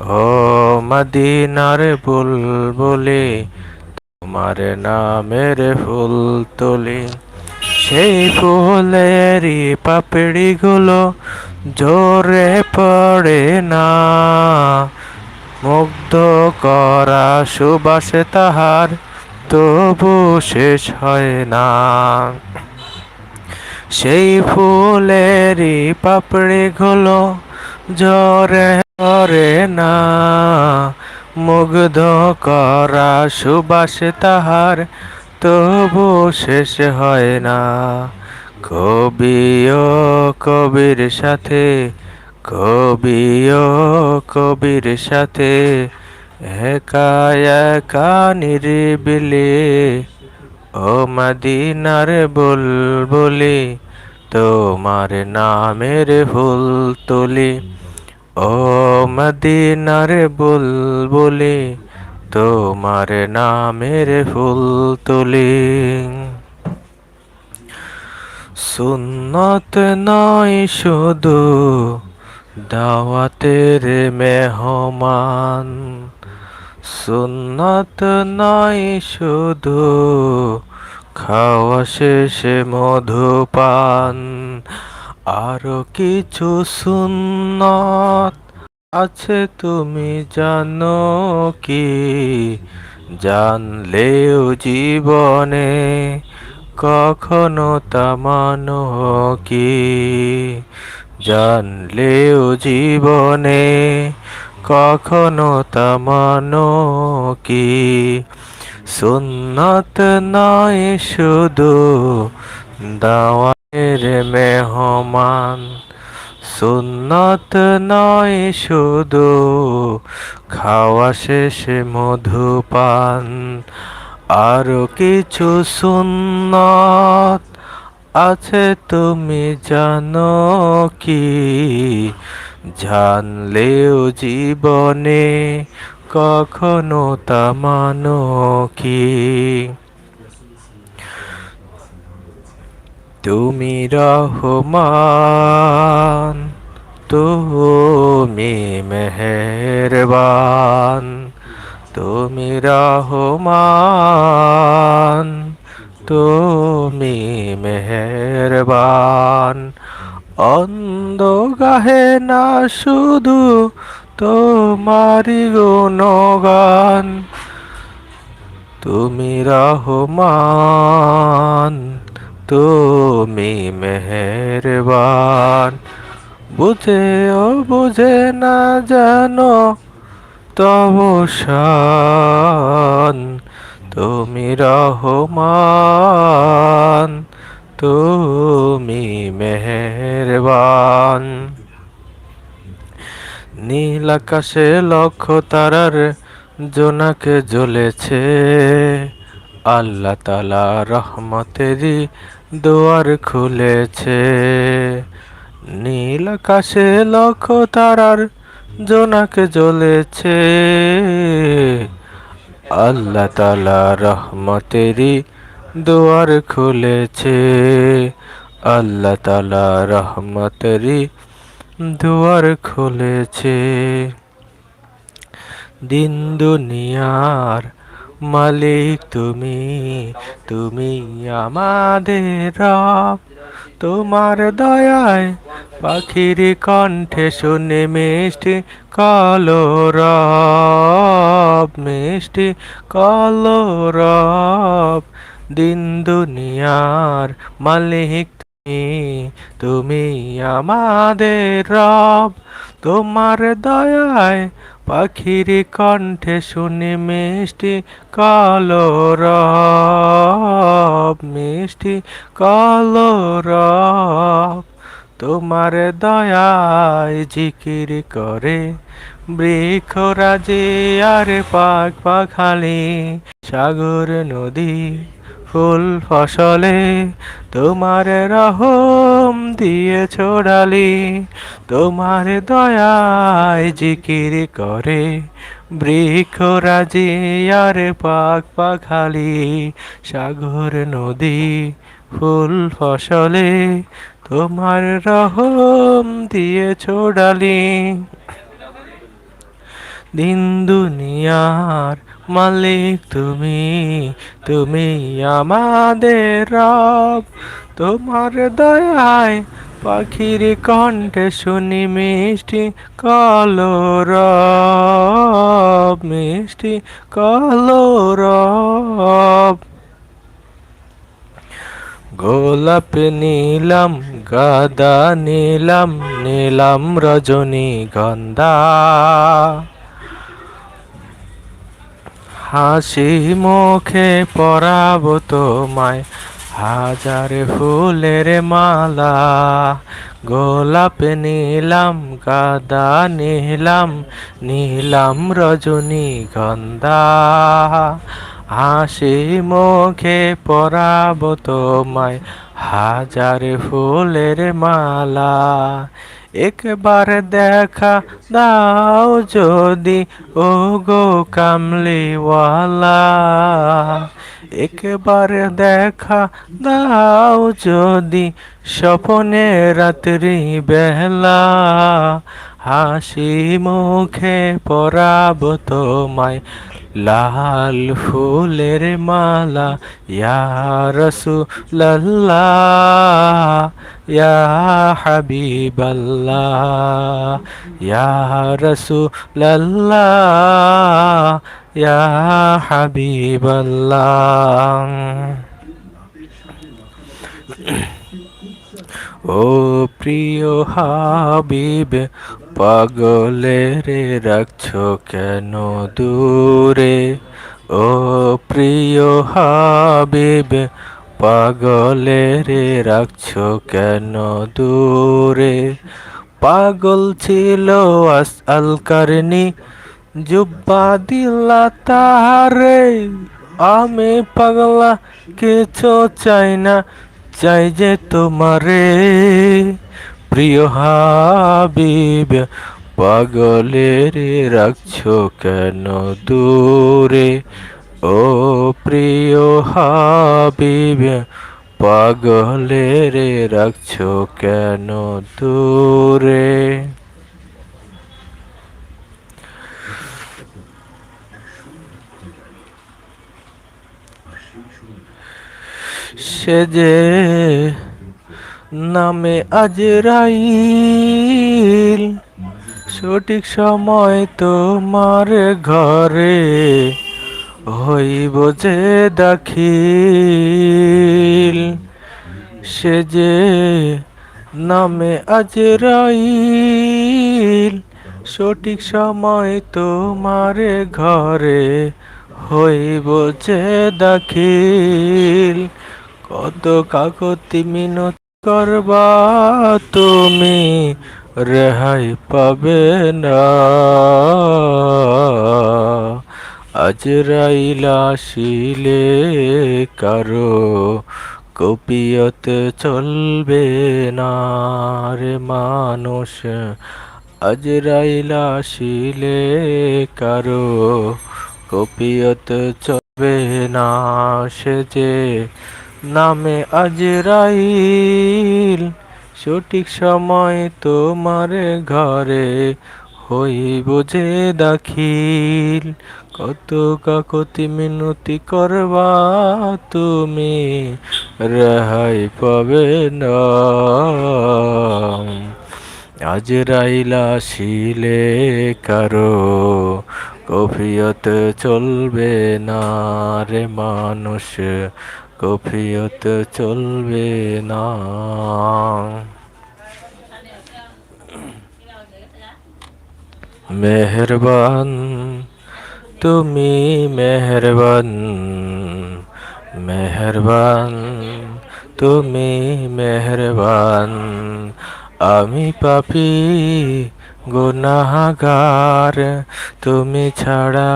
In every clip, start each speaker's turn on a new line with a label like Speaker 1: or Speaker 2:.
Speaker 1: ও মদিনার বুলবুলি, তোমার নামের ফুল তুলি সেই ফুলেরই পাপড়িগুলো জোরে পড়ে না। মুগ্ধ করা সুবাসে তাহার তবু শেষ হয় না। সেই ফুলেরই পাপড়িগুলো জরে করে না, মুগ্ধ করা সুবাসে তাহার তবু শেষ হয় না। কবিও কবির সাথে কবিও কবির সাথে একা একা নিরিবিলি। ও মদিনার বুলবুলি, তোমার নামের ফুল তুলি ও মদিনার বুলবুলি, তোমার নামের ফুল তুলি সুন্নত নয় শুধু দাওয়াতের মেহমান, সুন্নত নয় শুধু খাওয়া শেষে মধুপান। আরও কিছু সুন্নত আছে তুমি জানো কি? জানলেও জীবনে কখনো তা মানো কি? জানলেও জীবনে কখনো তা মানো কি? সুন্নত নয় শুধু দাওয়ার মেহমান। সুন্নত নয় শুধু খাওয়া শেষে মধুপান, আরও কিছু সুন্নত আছে তুমি জানো কি? জানলেও জীবনে কখনো তা মানো কি? তুমি রহমান, তুমি মেহেরবান, তুমি রহমান, তুমি মেহেরবান। অন্ধ গাহে না শুধু তোমারি গুণগান, তুমি রহমান তুমি মেহেরবান। বুঝে ও বুঝে না জানো তব শান তুমি রহমান, তুমি মেহেরবান। নীল আকাশে লক্ষ তারার জোনাকে জ্বলেছে। আল্লাহ তালা রহমতেরই দুয়ার খুলেছে। নীল আকাশে লক্ষ তারার জোনাকে জ্বলেছে। আল্লাহ তালা রহমতেরই দুয়ার খুলেছে। আল্লাহ তালা রহমতেরই দুয়ার খুলেছে। দিন দুনিয়ার মালিক, তুমি তুমি আমাদের তোমার দয়ায় পাখির কণ্ঠে শুনে মিষ্টি কলরব মিষ্টি কলরব। দিন দুনিয়ার মালিক, তুমি তুমি আমাদের রব। তোমার দয়ায় পাখির কণ্ঠে শুনে মিষ্টি কলরব মিষ্টি কলরব তোমার দয়ায় জিকির করে বৃক্ষরাজে আর পাক পাখালি, সাগর নদী ফুল ফসলে তোমার রহম দিয়ে ছড়ালি তোমার দয়ায় জিকির করে। বৃক্ষরাজি আর পাক পাখালি, সাগর নদী, ফুল ফসলে, তোমার রহম দিয়ে ছড়ালি দিন দুনিয়ার মালিক তুমি তুমি আমাদের রব। তোমার দয়ায় পাখির কণ্ঠে শুনি মিষ্টি কলরব মিষ্টি কলরব। গোলাপ নীলাম, গাদা নীলাম নীলাম রজনী গন্ধা। হাসি মুখে পরাব তোমায়। হাজার ফুলের মালা, গোলাপ নীলাম, গাদা নীলাম নীলাম রজনী গন্ধা। হাসি মুখে পরাব তোমায়, হাজার ফুলের মালা একবার দেখা দাও যদি ও গো কামলিওয়ালা। একবার দেখা দাও যদি, স্বপনে রাত্রি বেলা। হাসি মুখে পরাব তোমায় লাল ফুলের মালা, ইয়া রসুল্লাহ ইয়া হাবিবাল্লাহ ইয়া রসুল্লাহ ইয়া হাবিবাল্লাহ ও প্রিয় হাবিব, পাগলের রাখছো কেন দূরে? ও প্রিয় হাবিব পাগলের রাখছো কেন দূরে? পাগল ছিল আস আল কারনি, জুব্বা দিলা তারে আমি পাগলা, কিছু চাই না, চাই যে তোমারে। প্রিয় হাবিব, পাগলের রাখছো কেন দূরে? ও প্রিয় হাবিব, পাগলে রে রাখছো কেন দূরে? সে যে নামে আজরাইল, সঠিক সময় তোমার ঘরে হইব যে দাখিল, সে যে নামে আজরাইল সঠিক সময় তোমার ঘরে হইব যে দাখিল। কত কাকতি মিনত করবা তুমি, রেহাই পাবে না। আজরাইলা শিলে কারও কপিয়ত চলবে না রে মানুষ। আজরাইলা শিলে কারও কপিয়ত চলবে না, সে যে নামে আজরাইল, সঠিক সময় তোমার ঘরে হই যে দাখিল। কত কাকতি মিনতি করবা তুমি? রেহাই পাবে না। আজরাইলা শিলে কারও কফিয়ত চলবে না রে মানুষ, কফিয়ত চলবে না। মেহরবান তুমি মেহরবান মেহরবান, তুমি মেহরবান। আমি পাপি, গুনাহগার, তুমি ছাড়া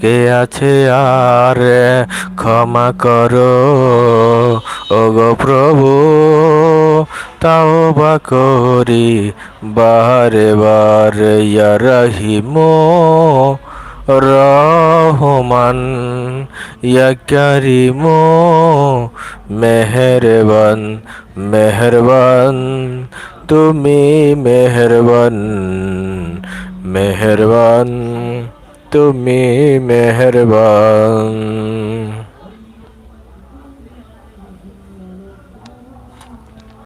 Speaker 1: কে আছে আর? ক্ষমা করো ও গো প্রভু তাও বা করি বারে বারে রহিমো রহমান ইয়া করিমো মেহরবান মেহরবান তুমি মেহরবান মেহরবান তুমি মেহরবান